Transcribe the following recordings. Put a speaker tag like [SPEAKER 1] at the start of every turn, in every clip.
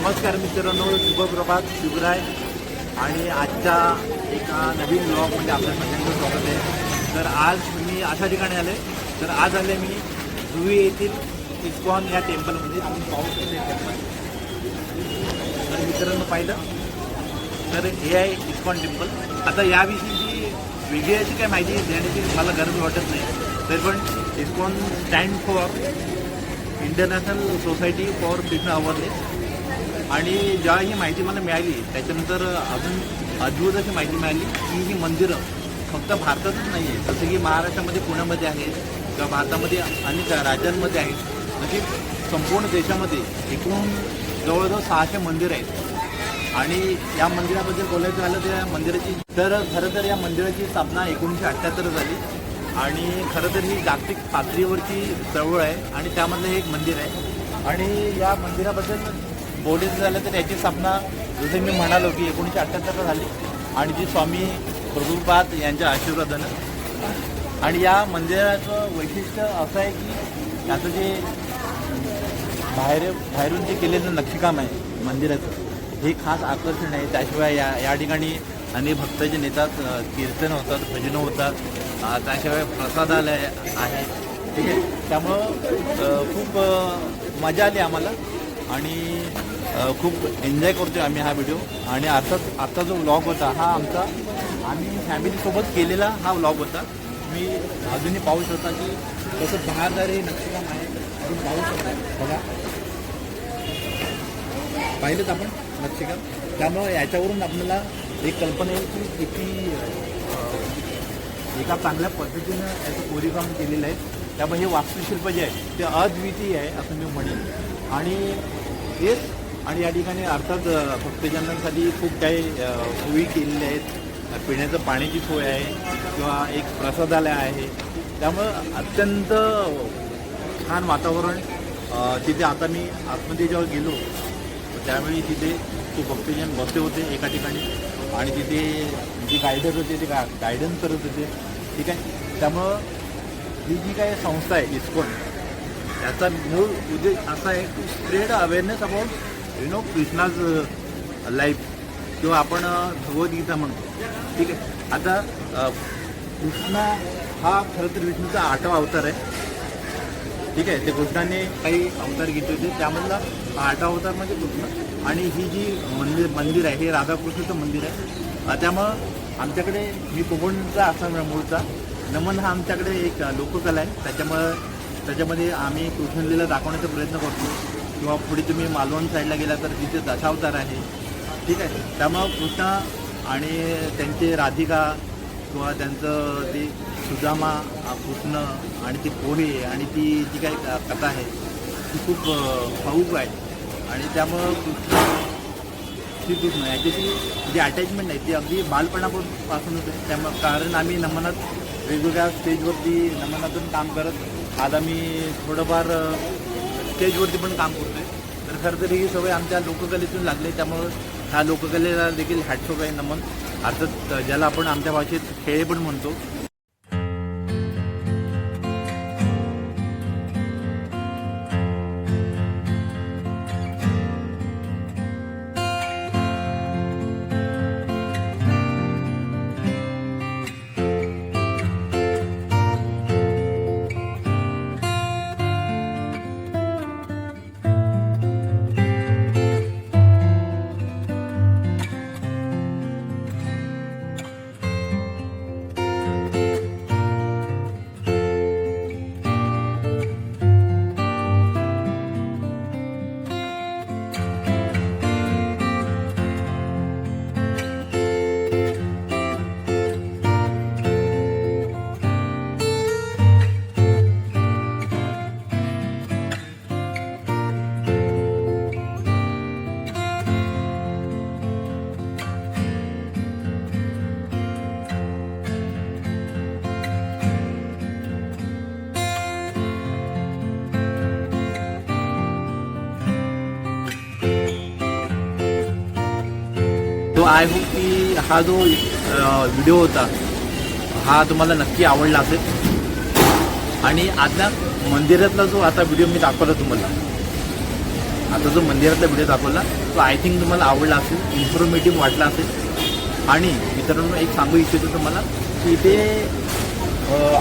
[SPEAKER 1] नमस्कार मित्रांनो शुभप्रभात शुभराय. आणि आजच्या एका नवीन ब्लॉगमध्ये आपल्या सगळ्यांचं स्वागत आहे. तर आज मी अशा ठिकाणी आले तर आज आले मी जुई येथील इस्कॉन या टेम्पलमध्ये. आपण पाहू शकतो टेम्पल तर मित्रांनो पाहिलं? तर हे आहे इस्कॉन टेम्पल. आता याविषयीची वेगळी अशी काही माहिती देण्याची मला गरज वाटत नाही. तरी पण ISKCON stand for international society for Krishna awareness आणि ज्या ही माहिती मला मिळाली त्याच्यानंतर अजून अद्भुत अशी माहिती मिळाली की ही मंदिरं फक्त भारतातच नाही आहे जसं की महाराष्ट्रामध्ये पुण्यामध्ये आहेत किंवा भारतामध्ये अनेक राज्यांमध्ये आहेत. म्हणजे संपूर्ण देशामध्ये एकूण जवळजवळ सहाशे मंदिरं आहेत. आणि या मंदिराबद्दल बोलायचं झालं तर या मंदिराची तर खरं तर या मंदिराची स्थापना एकोणीसशे अठ्ठ्याहत्तर झाली. आणि खरं तर ही जागतिक पातळीवरची चळवळ आहे आणि त्यामधलं हे एक मंदिर आहे. आणि या मंदिराबद्दल बोलीचं झालं तर याची स्थापना जसं मी म्हणालो की एकोणीसशे अठ्ठ्याहत्तरला झाली. आणि जी स्वामी प्रभुपाद यांच्या आशीर्वादानं. आणि या मंदिराचं वैशिष्ट्य असं आहे की त्याचं जे बाहेर बाहेरून जे केलेलं नक्षीकाम आहे मंदिराचं हे खास आकर्षण आहे. त्याशिवाय या या ठिकाणी अनेक भक्त जे नेतात कीर्तन होतात भजनं होतात त्याशिवाय प्रसादालय आहे. ठीक आहे? त्यामुळं खूप मजा आली आम्हाला. आणि खूप एन्जॉय करतोय आम्ही हा व्हिडिओ आणि अर्थात आत्ता जो व्लॉग होता हा आमचा आम्ही फॅमिलीसोबत केलेला हा व्लॉग होता. मी अजूनही पाहू शकता की कसं बहारदार हे नक्षीकाम आहे अजून पाहू शकता. बघा. पाहिलंच आपण नक्षीकाम? त्यामुळं याच्यावरून आपल्याला एक कल्पना येईल की किती एका चांगल्या पद्धतीनं याचं कोरीकाम केलेलं आहे. त्यामुळे हे वास्तुशिल्प जे आहे ते अद्वितीय आहे असं मी म्हणेन. आणि हेच आणि या ठिकाणी अर्थात भक्तजनांसाठी खूप काही सोयी केलेल्या आहेत. पिण्याचं पाण्याची सोय आहे किंवा एक प्रसादालय आहे. त्यामुळं अत्यंत छान वातावरण तिथे आता मी आतमध्ये जेव्हा गेलो त्यावेळी तिथे तो भक्तजन बसले होते एका ठिकाणी. आणि तिथे जे गायडर होते ते गा गायडन्स करत होते. ठीक आहे? त्यामुळं ही जी काही संस्था आहे इस्कॉन त्याचा मूळ उद्देश असा आहे to spread awareness about you know Krishna's life किंवा आपण uh, भगवद्गीता म्हणतो. ठीक आहे? आता uh, कृष्णा हा खरं तर विष्णूचा आठवा अवतार आहे. ठीक आहे? ते कृष्णाने काही अवतार घेतले होते. त्यामधला आठवा अवतार म्हणजे कृष्ण. आणि ही जी मंदिर मंदिर आहे हे राधाकृष्णाचं मंदिर आहे. त्यामुळं आमच्याकडे मी कोकणचा असा मूळचा. नमन हा आमच्याकडे एक लोककला आहे. त्याच्यामुळं त्याच्यामध्ये आम्ही कृष्णलीला दाखवण्याचा प्रयत्न करतो. किंवा पुढे तुम्ही मालवण साईडला गेला तर तिथे दशावतार आहे. ठीक आहे? त्यामुळं कृष्ण आणि त्यांचे राधिका किंवा त्यांचं ते सुदामा कृष्ण आणि ते पोहे आणि ती जी काही कथा आहे ती खूप भाऊक आहे. आणि त्यामुळं कृष्ण श्रीकृष्ण याच्याशी जी अटॅचमेंट आहे ती अगदी बालपणापासून होते. त्यामुळं कारण आम्ही नमनात वेगवेगळ्या स्टेजवरती नमनातून काम करत आज आम्ही थोडंफार स्टेजवरती पण काम करतोय. तर खरं तर ही सवय आमच्या लोककलेतून लागली त्यामुळं ह्या लोककलेला देखील हॅटसोप आहे नमन. अर्थात ज्याला आपण आमच्या भाषेत खेळे पण म्हणतो. आय होप की हा जो व्हिडिओ होता हा तुम्हाला नक्की आवडला असेल. आणि आता मंदिरातला जो आता व्हिडिओ मी दाखवला तुम्हाला आता जो मंदिरातला व्हिडिओ दाखवला तो आय थिंक तुम्हाला आवडला असेल इन्फॉर्मेटिव्ह वाटला असेल. आणि मित्रांनो एक सांगू इच्छितो तुम्हाला की इथे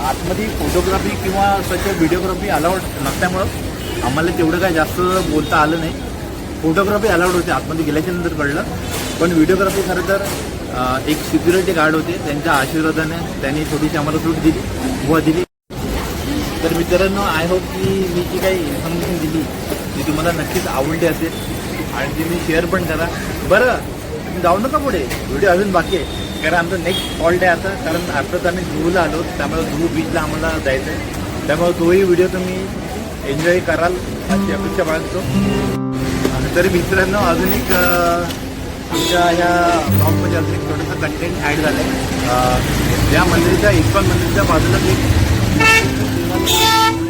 [SPEAKER 1] आतमध्ये फोटोग्राफी किंवा स्वच्छ व्हिडिओग्राफी अलाउड नसल्यामुळं आम्हाला तेवढं काय जास्त बोलता आलं नाही. फोटोग्राफी अलाउड होते आतमध्ये गेल्याच्यानंतर कळलं. पण व्हिडिओग्राफी खरं तर एक सिक्युरिटी गार्ड होते. त्यांच्या आशीर्वादाने त्यांनी थोडीशी आम्हाला सूट दिली गुवा दिली. तर मित्रांनो आय होप की मी जी काही इन्फॉर्मेशन दिली ती तुम्हाला नक्कीच आवडली असेल. आणि ती मी शेअर पण करा. बरं तुम्ही जाऊ नका पुढे. व्हिडिओ अजून बाकी आहे. कारण आमचं नेक्स्ट ऑल डे आता. कारण आताच आम्ही जुहूला आलो त्यामुळे जुहू बीचला आम्हाला जायचं आहे त्यामुळे तोही व्हिडिओ तुम्ही एन्जॉय कराल. अशी अपेक्षा बाळगतो. तरी मित्रांनो अजून एक आमच्या ह्या ब्लॉगमध्ये अजून एक छोटंसं कंटेंट ॲड झालं आहे या मंदिराच्या इस्कॉन मंदिरच्या बाजूला एक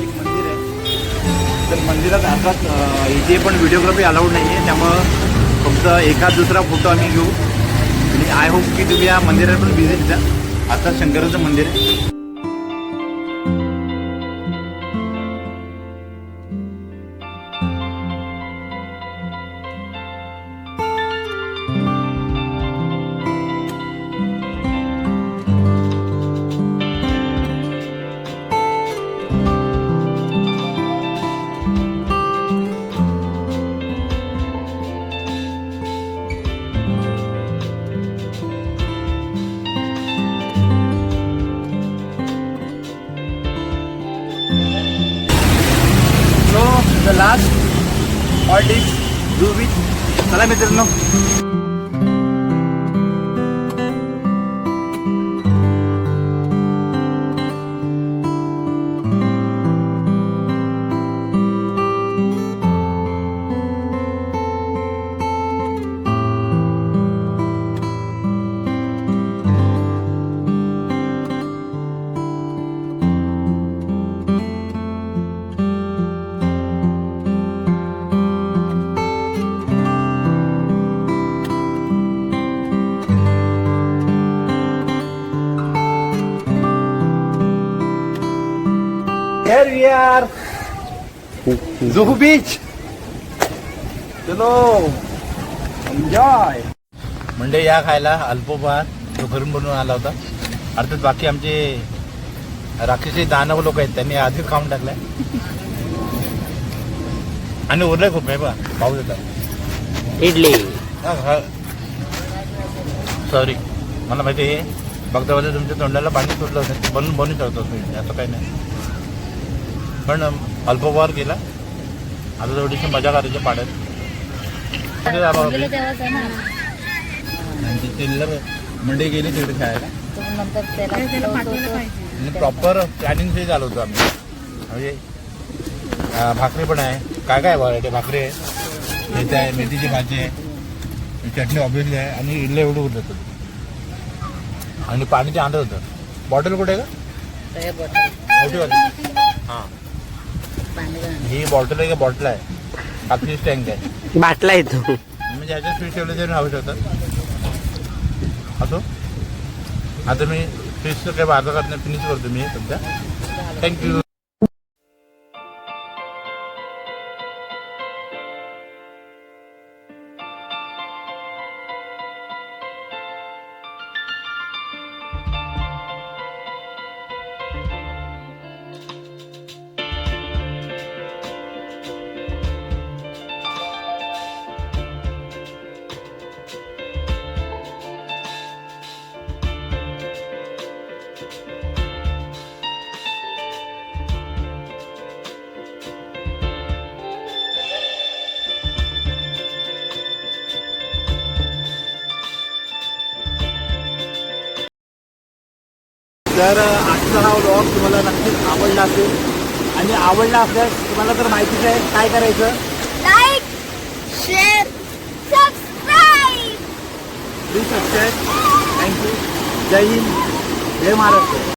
[SPEAKER 1] एक मंदिर आहे तर मंदिरात अर्थात इथे पण व्हिडिओग्राफी अलाउड नाही आहे त्यामुळं फक्त एखाद दुसरा फोटो आम्ही घेऊ. आणि आय होप की तुम्ही या मंदिरात पण व्हिजिट द्या आता शंकराचं मंदिर आहे. so the last all is do with चला मित्रांनो Here we are. Juhu beach चलो एन्जॉय म्हणजे या खायला अल्पोपहार तो घरून बनवून आला होता. अर्थात बाकी आमचे राक्षसी दानव लोक आहेत त्यांनी आधीच खाऊन टाकलाय. आणि उरलंय खूप आहे बा पाऊस येतात
[SPEAKER 2] इडली.
[SPEAKER 1] सॉरी मला माहिती आहे बघता बघता तुमच्या तोंडाला पाणी सुटलं असेल बनून बनवू शकतो तुम्ही असं काही नाही. पण अल्पवार केला आता थोडीशी मजा करायची पाण्यात चिल्लर मंडई गेली तिकडे. आणि प्रॉपर प्लॅनिंग से चालू होतं आम्ही. म्हणजे भाकरी पण आहे. काय काय व्हरायटी भाकरी आहे. मेथी आहे मेथीची भाजी आहे. चटणी ऑब्विसली आहे. आणि इडले एवढं उरलं होतं. आणि पाणी ते आणत होतं. बॉटल कुठे आहे का मोठी वाली. हां. ही बॉटल आहे का बॉटल आहे. कापची टँक आहे.
[SPEAKER 2] बाटला येतो
[SPEAKER 1] म्हणजे ह्याच्यात फिश ठेवलं तरी राहू शकतात असो. आता मी फिशचं काही भाजा करण्यात फिनिश करतो मी सध्या. थँक्यू तर आजचा हा व्लॉग तुम्हाला नक्कीच आवडला असेल आणि आवडला असल्यास तुम्हाला तर माहितीच आहे काय करायचं.
[SPEAKER 3] Like share subscribe
[SPEAKER 1] please subscribe thank you जय हिंद जय महाराष्ट्र